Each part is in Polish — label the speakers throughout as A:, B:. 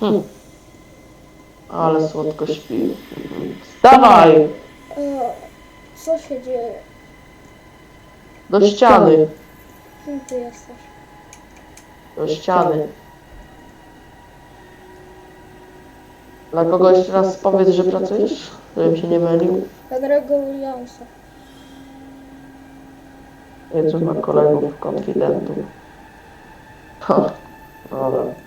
A: Hm. Ale słodko śpi. Wstawaj!
B: E, co się dzieje?
A: Do ściany.
B: Kim ty jesteś?
A: Do ściany. Dla kogo jeszcze raz powiedz, że pracujesz? Żebym się nie mylił.
B: Henry'ego Williamsa.
A: Jezu ma kolegów, konfidentów. Ha, dobra.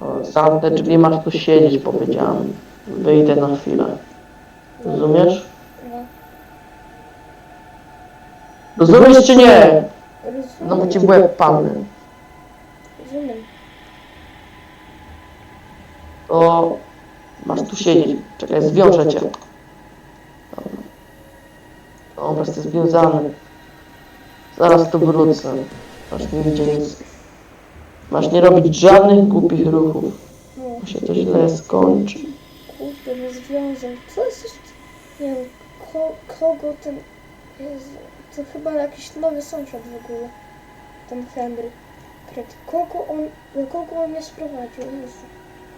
A: O, Zamknę drzwi, masz tu siedzieć, powiedziałem. Wyjdę na chwilę. Rozumiesz?
B: No,
A: Rozumiesz czy nie? No bo ci w łeb padnę.
B: Rozumiem.
A: To masz tu siedzieć. Czekaj, zwiążę cię. Dobra, jesteś związany. Zaraz tu wrócę. Masz nigdzie nic. Masz nie robić żadnych głupich ruchów.
B: No,
A: Bo się to źle skończy.
B: kurde, nie związał. Co jest jeszcze? Nie wiem, ko, kogo ten... To chyba jakiś nowy sąsiad w ogóle. Ten Henry. Kret. Kogo on... Do kogo on mnie sprowadził? Jezu.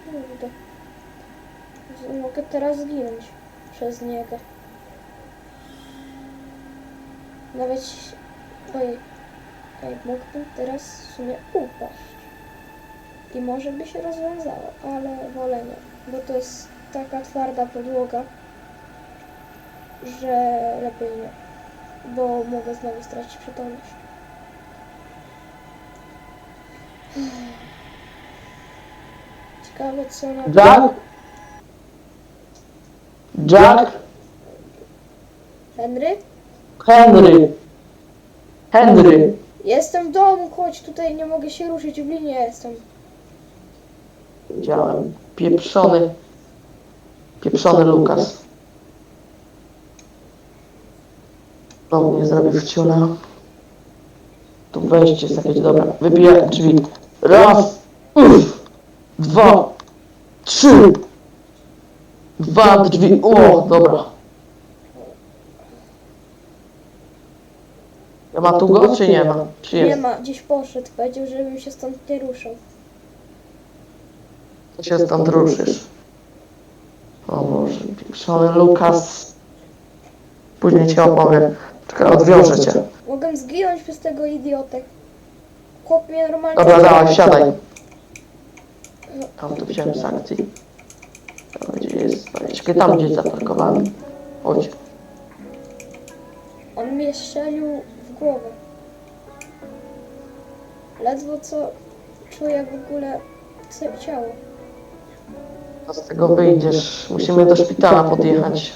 B: Kurde. Mogę teraz zginąć przez niego. Nawet... Ojej. Ej, mógłbym teraz w sumie upaść. I może by się rozwiązało, ale wolę nie, bo to jest taka twarda podłoga, że lepiej nie, bo mogę znowu stracić przytomność. Ciekawe co na...
A: Jack? Jack?
B: Henry?
A: Henry! Henry!
B: Jestem w domu, chodź tutaj, nie mogę się ruszyć, w linie jestem.
A: Widziałem. Pieprzony. Pieprzony Lukas. Znowu nie zrobił wciula. Tu wejście jest jakieś dobra. Wybijaj drzwi. Raz. Uff. Dwa. Trzy. Dwa drzwi. O, dobra. Ja ma tu go, czy nie ma? Czy
B: Nie
A: jest?
B: ma, gdzieś poszedł, powiedział, żebym się stąd nie ruszał.
A: Się stąd ruszysz. O Boże, pieprzony Lukas. Później ci opowiem. Czekaj, odwiążę cię.
B: Mogę zginąć przez tego idiotę. Chłop mnie normalnie...
A: Dobra, dawaj, siadaj. Tam tu wziąłem z akcji. Tam gdzie jest, czekaj, tam gdzie jest zaparkowany. Chodź.
B: On mnie strzelił w głowę. Ledwo co czuję w ogóle co- ciało.
A: Z tego wyjdziesz. Musimy do szpitala podjechać.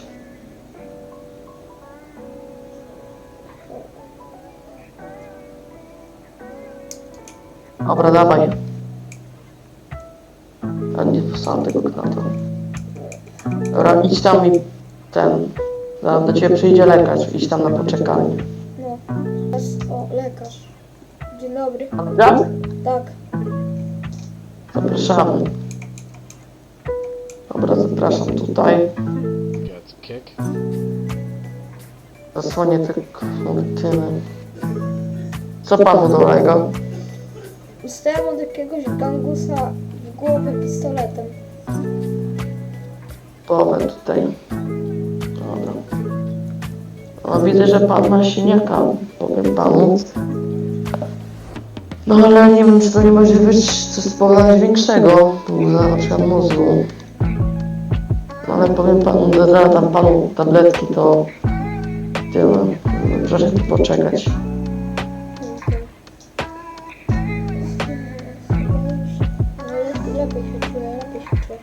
A: Dobra, dawaj. A nie posłałem tego knatu. Dobra, idź tam i ten. Zaraz do ciebie przyjdzie lekarz. Idź tam na poczekalnię.
B: No. Jest, o, lekarz. Dzień dobry.
A: Ja?
B: Tak.
A: Zapraszamy. Dobra, zapraszam tutaj.
C: Get kick.
A: Zasłonię te kurtyny. Co panu dobrego?
B: Dostałem od jakiegoś gangusa w głowę pistoletem.
A: Połowę tutaj. Dobra. No widzę, że pan ma siniaka, powiem panu. No ale nie wiem, czy to nie może być coś spowodować większego, na przykład mózgu. Ale powiem panu, że dam panu tabletki, to tyle. Proszę tu poczekać.
B: Le- lepiej się czuję, lepiej się czuję.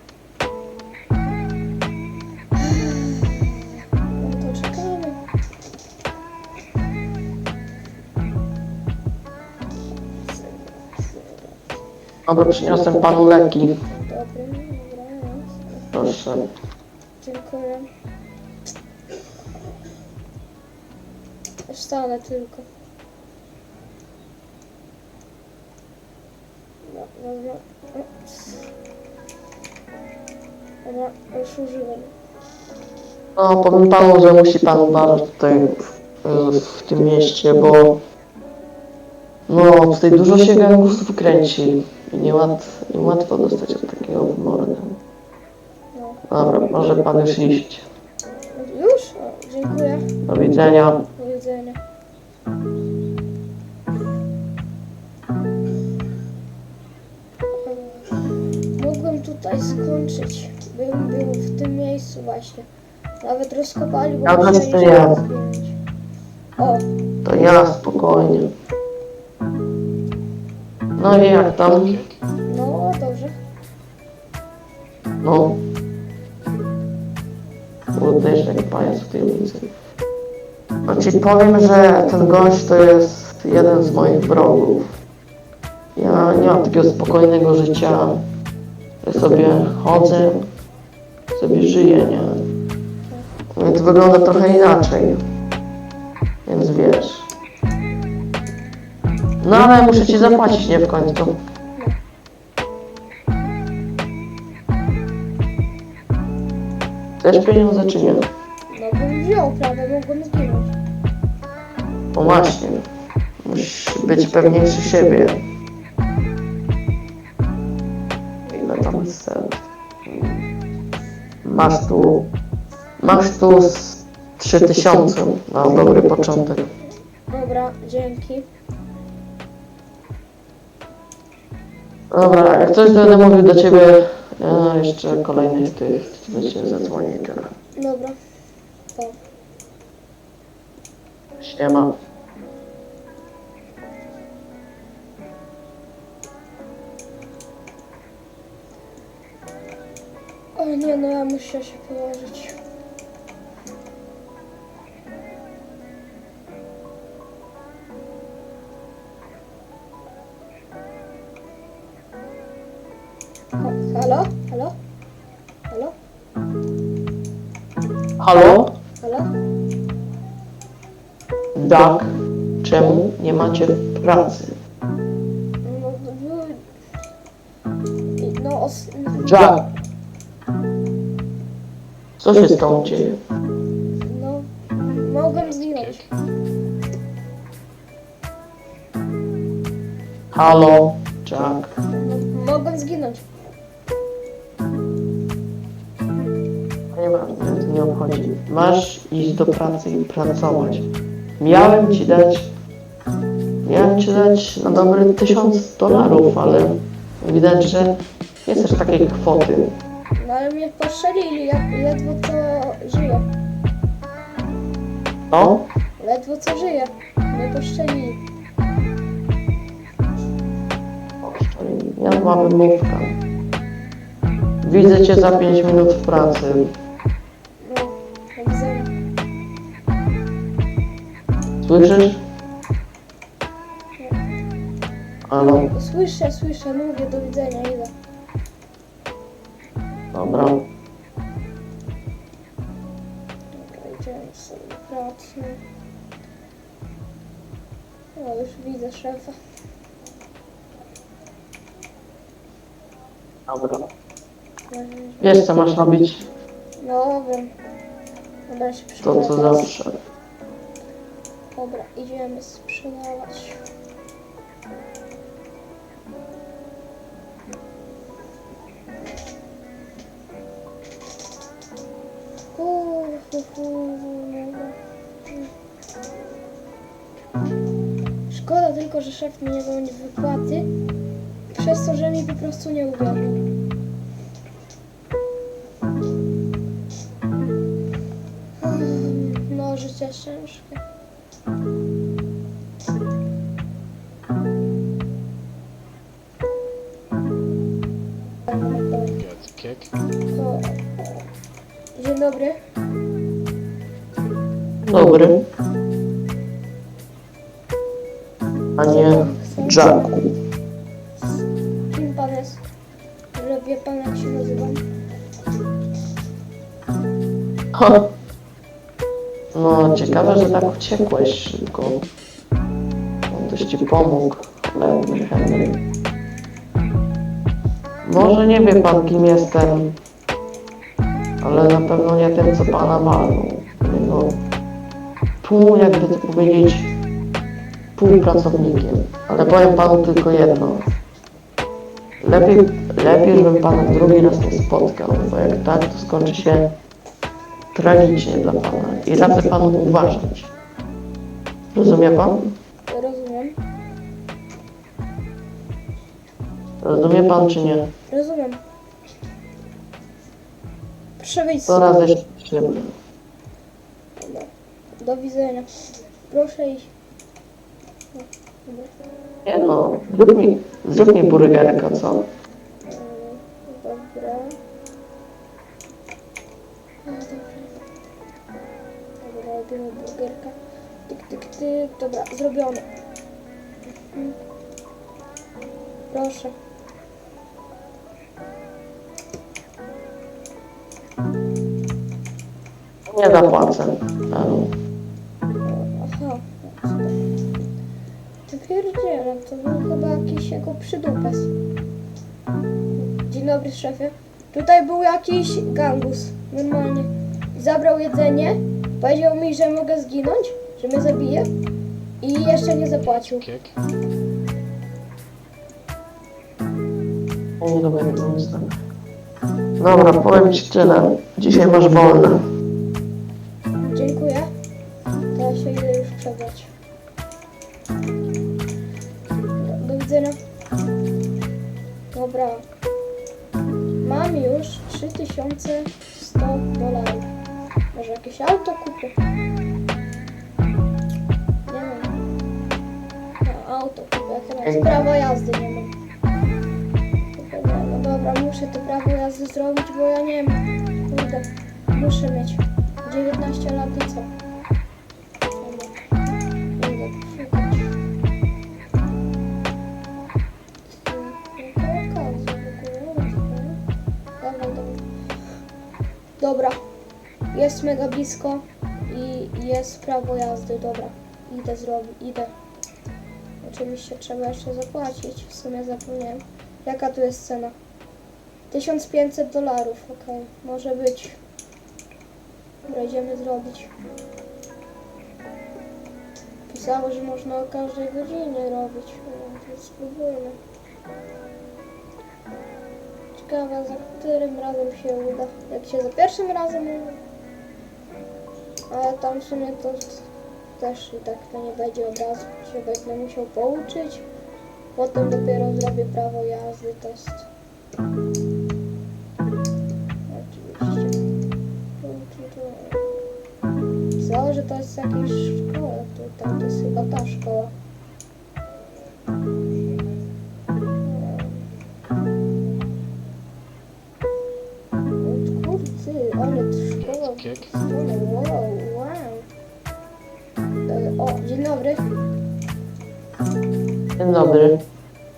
A: Dobra, przyniosłem panu leki. Proszę.
B: Dziękuję. Wstanę tylko. No, dobra. Dobra, już użyłem.
A: No, powiem panu, że musi pan uważać tutaj w, w tym mieście, bo no tutaj dużo się gangusów kręci. I niełat, niełatwo dostać od takiego. Dobra, może pan już iść.
B: Już? O, dziękuję.
A: Do widzenia.
B: Do widzenia. Mogłem tutaj skończyć. Bym był w tym miejscu właśnie. Nawet rozkopali, bo
A: Ja też to ja.
B: O,
A: To ja spokojnie. No i jak tam?
B: No dobrze.
A: No. Jak pajac w tej ulicy. Ci powiem, że ten gość to jest jeden z moich wrogów. Ja nie mam takiego spokojnego życia. Ja sobie chodzę, sobie żyję, nie? Więc wygląda trochę inaczej. Więc wiesz. No ale muszę ci zapłacić, nie w końcu. Chcesz pieniądze czy nie?
B: No bym wziął, prawie mogłem zginąć.
A: No właśnie. Musisz być pewniejszy siebie. Ile tam jest cel? Masz tu... Masz tu z 3000 na dobry początek.
B: Dobra, dzięki.
A: Dobra, jak coś będę mówił do ciebie e, jeszcze kolejnych tych, do ciebie zadzwonię.
B: Dobra.
A: Siema.
B: O nie, no ja muszę się położyć. O? Halo? Halo? Halo?
A: Doc, czemu nie macie pracy?
B: No, były... No, os...
A: Jack. Co się z tą dzieje?
B: no... Mogłem zginąć.
A: Halo, Jack. Masz iść do pracy i pracować. Miałem ci dać... Miałem ci dać na dobry tysiąc dolarów, ale widać, że nie chcesz takiej kwoty.
B: No ale mnie postrzelili, ja ledwo co żyję.
A: No?
B: Ledwo co żyję. Mnie postrzelili.
A: Ja mam wymówkę. Widzę cię za 5 minut w pracy. Słyszysz? Halo?
B: Słyszę, słyszę, mówię, do widzenia, idę.
A: Dobra.
B: Dobra, idziemy sobie do pracy. O, już widzę szefa.
A: Dobra. Wiesz co masz robić?
B: No, wiem. Się
A: To co zawsze.
B: Dobra, idziemy sprzedawać. Szkoda tylko, że szef mi nie dał wypłaty, przez to, że mi po prostu nie uwierzył. No, życie ciężkie. O. Dzień dobry.
A: Dobry. A nie Jacku.
B: Kim pan jest? Że wie pan jak się nazywam?
A: Ha. No, ciekawe, że tak uciekłeś szybko. On Ktoś ci pomógł, cholewny Henry. Może nie wie pan, kim jestem, ale na pewno nie tym, co pana walną. Jego pół, jakby to powiedzieć, półpracownikiem. Ale powiem panu tylko jedno. lepiej, lepiej, żebym pana drugi raz nie spotkał, bo jak tak, to skończy się tragicznie dla pana i radzę panu uważać. Rozumie pan?
B: Rozumiem.
A: Rozumie pan czy nie?
B: Rozumiem. Proszę wyjść
A: To
B: stąd.
A: raz jeszcze przyjemnie.
B: Dobra. Do widzenia. Proszę iść. No, dobra.
A: Nie no, zrób mi, zrób mi burgerka, co?
B: Tyk. Dobra, zrobione. Mhm. Proszę.
A: Nie zapłacę. panu.
B: Aha. Ty pierdzielę, to był chyba jakiś jego przydupes. Dzień dobry szefie. Tutaj był jakiś gangus, normalnie. Zabrał jedzenie, powiedział mi, że mogę zginąć, że mnie zabije i jeszcze nie zapłacił.
A: Nie dobra, nie znam. Dobra, powiem ci tyle. Dzisiaj masz wolne.
B: Dziękuję. To ja się idę już przebrać. Do, do widzenia. Dobra. Mam już 3100 dolarów. Może jakieś auto kupię? Kupię. Chyba z prawa jazdy nie mam. No dobra, muszę to prawo jazdy zrobić, bo ja nie mam. Kurde, muszę mieć. 19 lat i co? Dobra. Jest mega blisko i jest prawo jazdy. Dobra. Idę zrobić. Idę. Oczywiście trzeba jeszcze zapłacić. W sumie zapomniałem. Jaka tu jest cena? 1500 dolarów. Okej. Może być. Dobra, idziemy zrobić. Pisało, że można o każdej godzinie robić. Spróbujmy. Ciekawe, za którym razem się uda. Jak się za pierwszym razem uda. Ale tam w sumie to też i tak to nie będzie od razu. Się będę musiał pouczyć. Potem dopiero zrobię prawo jazdy, test. Oczywiście. Że to jest jakaś szkoła tutaj, to jest chyba ta szkoła.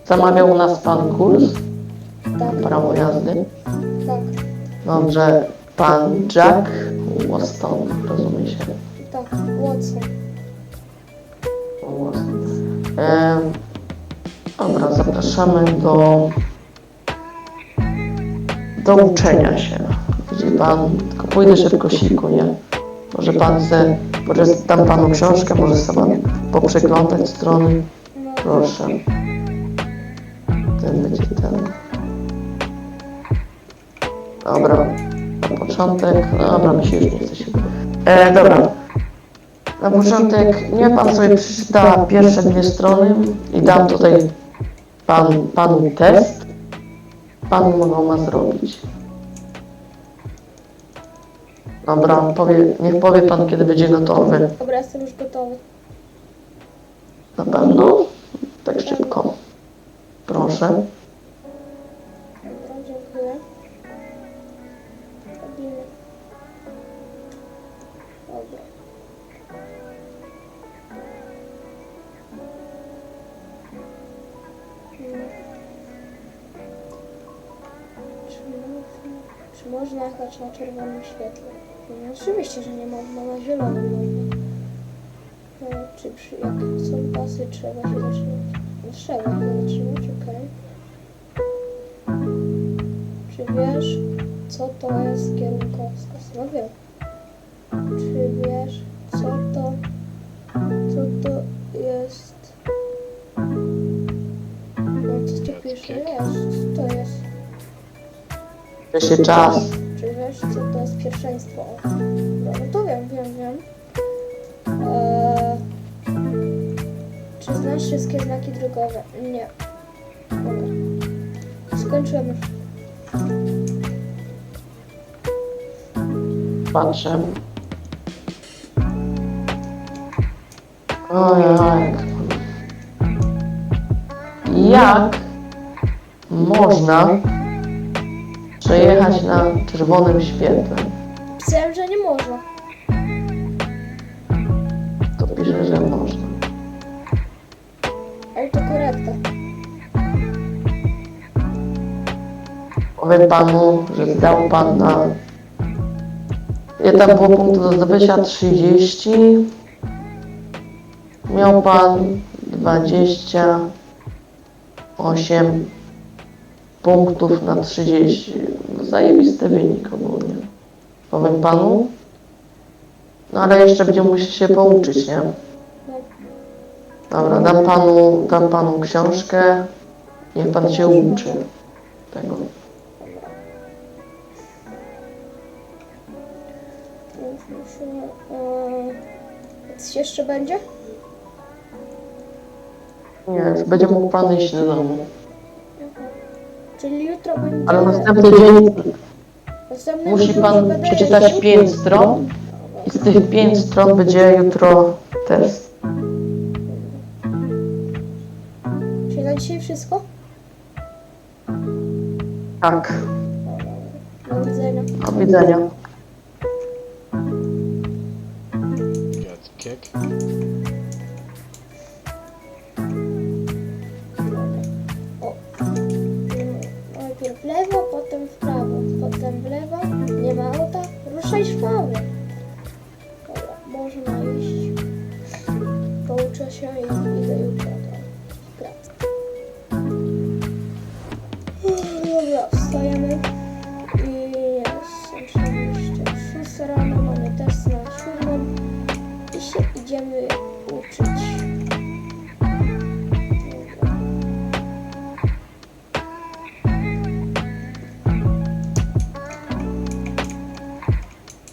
A: Zamawiał u nas pan kurs prawo jazdy.
B: tak,
A: Dobrze. Pan Jack Waston, rozumie się.
B: tak, Watson.
A: Waston. E, dobra, zapraszamy do do uczenia się. Widzi pan, tylko pójdę szybko siku, nie? Może pan chce, może dam panu książkę, może sobie poprzeglądać strony. Proszę. Ten będzie ten. Dobra. Na początek. no Dobra, mi się już nie chce się. E, dobra. Na początek nie pan sobie przeczyta pierwsze dwie strony i dam tutaj pan, panu test. Pan go ma zrobić. Dobra, powie, niech powie pan, kiedy będzie gotowy.
B: Dobra, jestem już gotowy.
A: Na pewno? Tak szybko. Proszę.
B: Dobra, dziękuję. Robimy. Dobra. Czy, można, czy jechać na czerwonym świetle? No, oczywiście, że nie można, na zielonym można. E, Czy przy, jak są pasy, trzeba się zatrzymać? Trzeba się zatrzymać, okej. Czy wiesz, co to jest kierunkowskaz? No wiem. Czy wiesz, co to, co to jest... No, co ty jeszcze
C: kick.
B: jest. To jest.
A: Jeszcze czas.
B: Czy wiesz, co to jest pierwszeństwo? No, no to wiem, wiem, wiem. Eee, czy znasz wszystkie znaki drogowe? Nie. Dobra. Skończymy.
A: Patrzę. Ojej. Jak można przejechać na czerwonym świetle?
B: Pisałem, że nie można.
A: To pisze, że można.
B: Autokorekta.
A: Powiem panu, że zdał pan na... Ile tam było punktów do zdobycia? 30. Miał pan 28 punktów na 30. Zajebisty wynik ogólnie. Powiem panu. No ale jeszcze będzie musiał się pouczyć, nie? Dobra, dam panu, dam panu książkę. Niech pan się uczy tego.
B: coś jeszcze będzie?
A: Nie, już będzie mógł pan iść do domu.
B: Czyli jutro będzie...
A: Ale następny dzień
B: następny
A: musi
B: jutro
A: pan przeczytać pięć stron i z tych pięć stron będzie jutro test.
B: Wszystko?
A: Tak,
B: Do widzenia.
A: do widzenia.
C: Kick.
B: O. Najpierw w lewo, potem w prawo, potem w lewo, nie ma auta, ruszaj szwały. Dobra, można iść. Pouczę się i idę jutro się idziemy uczyć.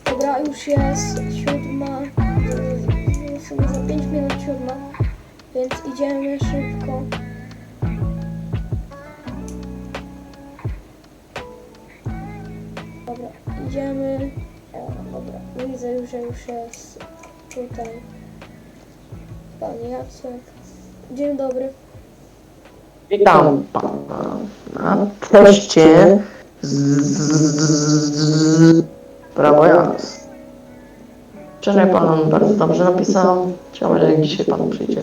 B: Dobra. Już jest siódma, w sumie za 5 minut siódma, więc idziemy szybko. Dobra, idziemy. O, dobra, widzę już, że już jest tutaj pan Jacek. Dzień dobry.
A: Witam pana na teście z prawo jazdy. Wczoraj pan bardzo dobrze napisał. Chciałbym, jak dzisiaj pan przyjdzie.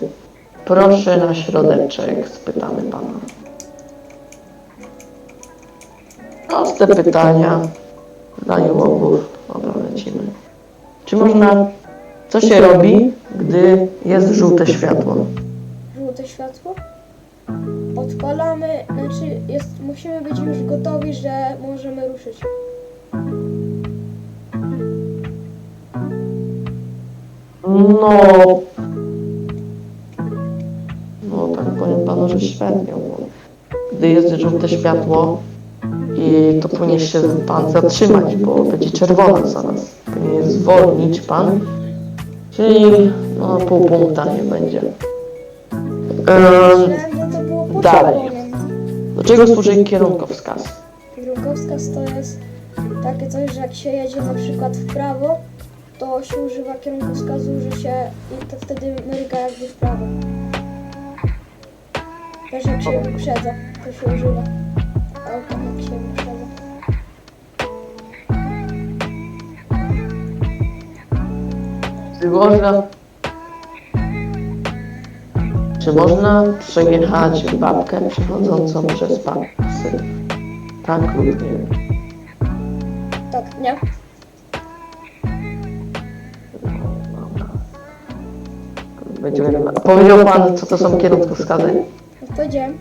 A: Proszę na środeczek, spytamy pana. Proste pytania. Zdanie łobów. Dobra, lecimy. Czy można... Co się robi, gdy jest żółte światło?
B: Żółte światło. Odpalamy, znaczy jest, musimy być już gotowi, że możemy ruszyć.
A: No. No tak powiem panu, że świetnie. Gdy jest żółte światło i to powinien się pan zatrzymać, bo będzie czerwona zaraz. Powinien zwolnić pan. Czyli no, pół punkta nie będzie. Ehm,
B: Myślałem, że to było pod
A: dalej. do czego służy kierunkowskaz?
B: Kierunkowskaz to jest takie coś, że jak się jedzie na przykład w prawo, to się używa kierunkowskazu, że się i to wtedy mryga jakby w prawo. Też jak się wyprzedza, to się używa. Auto jak się wyprzedza.
A: Czy można, czy można przejechać babkę przechodzącą przez pasy? Tak lub nie?
B: Tak, nie?
A: Będziemy... A Powiedział pan, co to są kierunkowskazy?
B: Powiedziałem,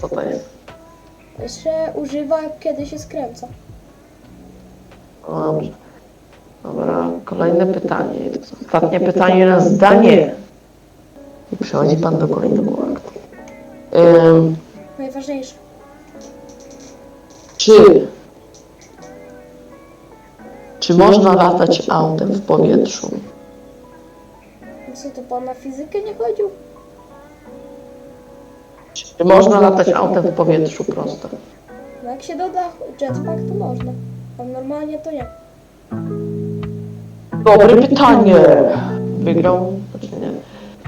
A: Co to jest?
B: się używa kiedy się skręca.
A: Dobrze. Dobra, kolejne pytanie. To jest ostatnie pytanie na zdanie. I przechodzi pan do kolejnego aktu. Ym,
B: Najważniejsze.
A: czy... Czy można latać autem w powietrzu?
B: Co to pan na fizykę nie chodził?
A: Czy można latać autem w powietrzu prosto?
B: No jak się doda jetpack, to można. A normalnie to nie.
A: Dobre pytanie. Wygrał, znaczy nie.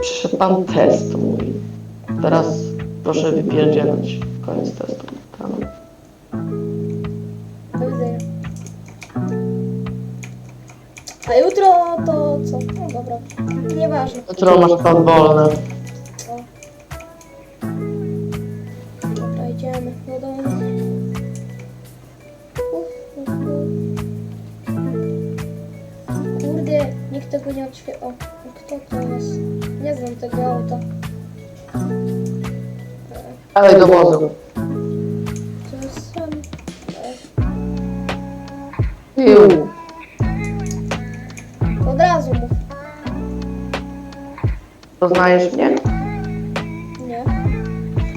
A: Przyszedł pan test mój. Teraz proszę wypierdzielać. Koniec testu. Tam.
B: Do widzenia. A jutro to co? No dobra. Nieważne.
A: Jutro masz pan wolne.
B: E,
A: Ale do wozu.
B: Sam... E,
A: Piu.
B: to od razu mów.
A: Poznajesz mnie?
B: Nie.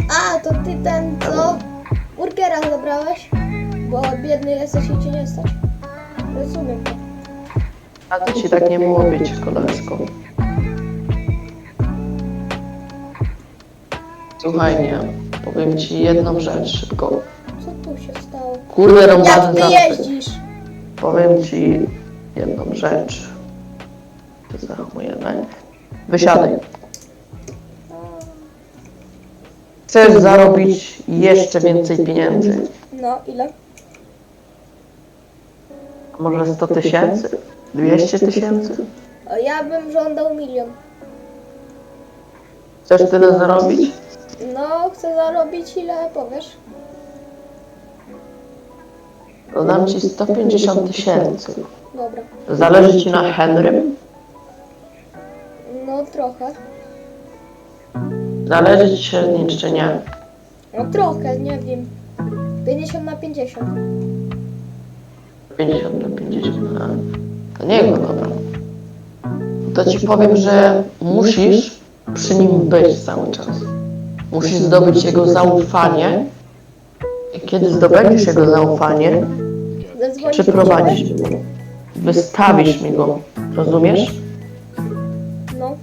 B: A, to ty ten, co? Burgera zabrałeś? Bo biedny jesteś i cię nie stać. Rozumiem to.
A: A to ci tak nie miło być, koleżko. Słuchaj. Powiem ci jedną rzecz szybko.
B: Co tu się stało?
A: Kurde,
B: Jak
A: rąbany
B: ty jeździsz?
A: Powiem ci jedną rzecz. Zachowujemy. Wysiadaj. Chcesz zarobić jeszcze więcej pieniędzy?
B: No, ile?
A: Może 100 tysięcy? 200 tysięcy?
B: O, ja bym żądał milion.
A: Chcesz tyle zarobić?
B: No, chcę zarobić ile powiesz?
A: To dam ci 150 tysięcy.
B: Dobra.
A: Zależy ci na Henrym?
B: No, trochę.
A: Zależy ci średniej czy nie?
B: No, trochę, nie wiem. 50 na 50.
A: 50 do 50. A, to nie go dobra. To ci powiem, że musisz przy nim być cały czas. Musisz zdobyć jego zaufanie. I kiedy zdobędziesz jego zaufanie,
B: Zadzwonić
A: przyprowadzisz mnie. Wystawisz mi go. Rozumiesz?
B: No,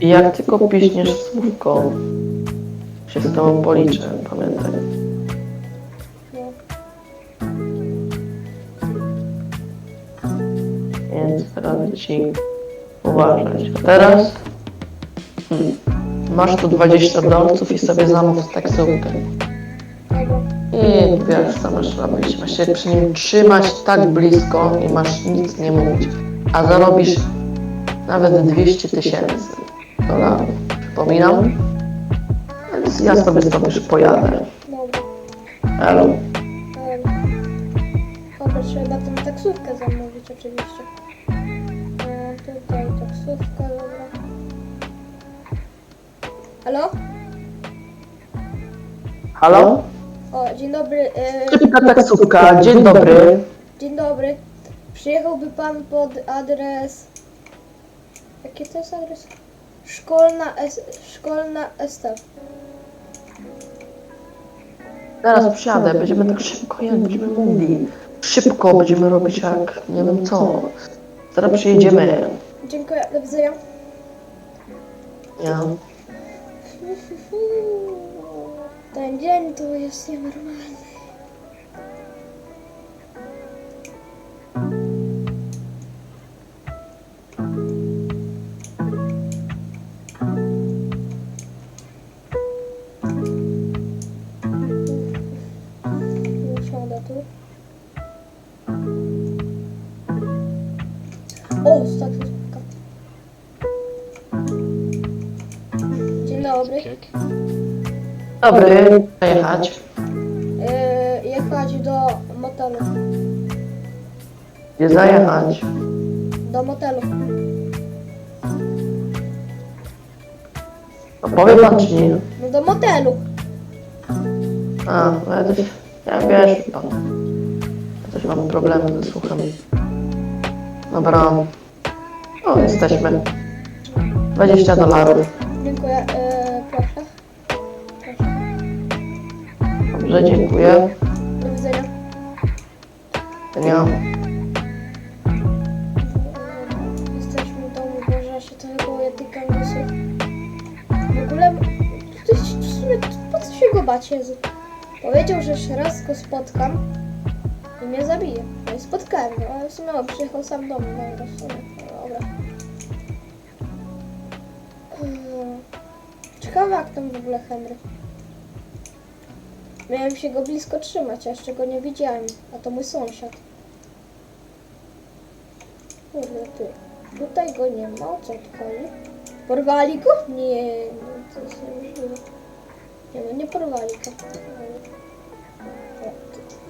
A: I jak tylko piśniesz słówko, się z tobą policzę, pamiętaj.
B: no.
A: Więc radzę ci uważać. A teraz hmm, masz tu 20 dolców i sobie zamów taksówkę. I wiesz, co masz robić. Masz się przy nim trzymać tak blisko i masz nic nie mówić. A zarobisz nawet 200 tysięcy dolarów. Przypominam? Więc ja sobie tobą już pojadę. Elo.
B: Trzeba tą taksówkę zamówić oczywiście. E, tutaj taksówka. Halo?
A: Halo?
B: O, dzień dobry. E,
A: Szybka taksówka, dzień dobry.
B: dzień dobry. Przyjechałby pan pod adres... Jaki to jest adres? Szkolna, S, szkolna ST.
A: Zaraz przyjadę, będziemy tak szybko jak będziemy mówili. Szybko będziemy robić jak nie wiem co. Zaraz przyjedziemy.
B: Dziękuję, do widzenia.
A: Ja.
B: Ten dzień to jest nienormalny. Dobry,
A: jechać.
B: Yy, jechać do motelu.
A: Gdzie zajechać?
B: Do motelu.
A: No powie pan czy nie?
B: No do motelu.
A: A, no ja, też, ja wiesz pan. Ja też mam problemy ze słuchem. Dobra. O, jesteśmy. 20 dolarów.
B: Dziękuję. Yy,
A: Dobrze, dziękuję.
B: Do widzenia.
A: Nie.
B: Jesteśmy w domu, Boże, się boję tych gangusów. W ogóle, to jest, w sumie, po co się go bać, Jezu? Powiedział, że jeszcze raz go spotkam i mnie zabije. No i spotkałem go, ale w sumie on przyjechał sam do mnie, dobra, w sumie, no dobra. Ciekawe jak tam w ogóle Henry. Miałem się go blisko trzymać, a jeszcze go nie widziałem, a to mój sąsiad. Kurde, ty. Tutaj go nie ma, co chodzi? Porwali go? Nie, no to jest niemożliwe. Nie no, nie porwali go.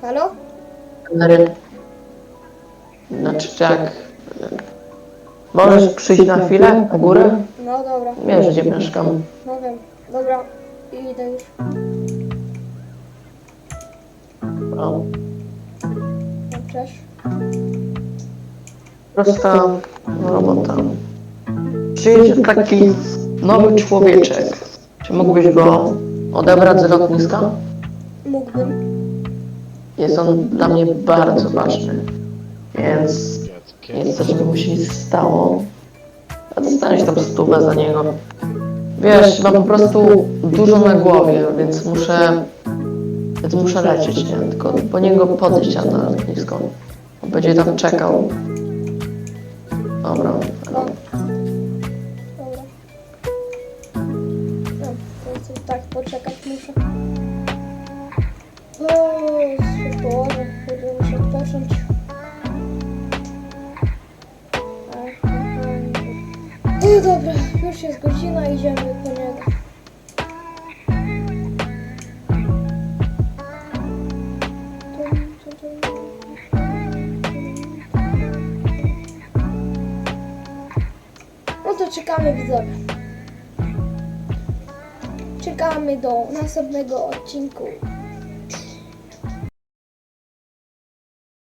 B: Halo?
A: Henry. Znaczy tak. Możesz przyjść na chwilę na górę?
B: No dobra,
A: Wiesz, gdzie mieszkam.
B: no wiem. Dobra, idę już.
A: No.
B: No, cześć.
A: Prosta robota. Przyjedzie taki nowy człowieczek. Czy mógłbyś go odebrać z lotniska?
B: Mógłbym.
A: Jest on dla mnie bardzo ważny. Więc nie chcę, żeby mu się nic stało. A dostaniesz tam stówę za niego. Wiesz, mam po prostu dużo na głowie, więc muszę... Więc muszę lecieć, nie? Tylko po niego podejść na lotnisko. On będzie tam czekał. Dobra.
B: No. No, tak poczekać muszę. O, się położę, kurde, muszę odpocząć. No dobra, już jest godzina, idziemy po niego. To czekamy widzowie. Czekamy do następnego odcinku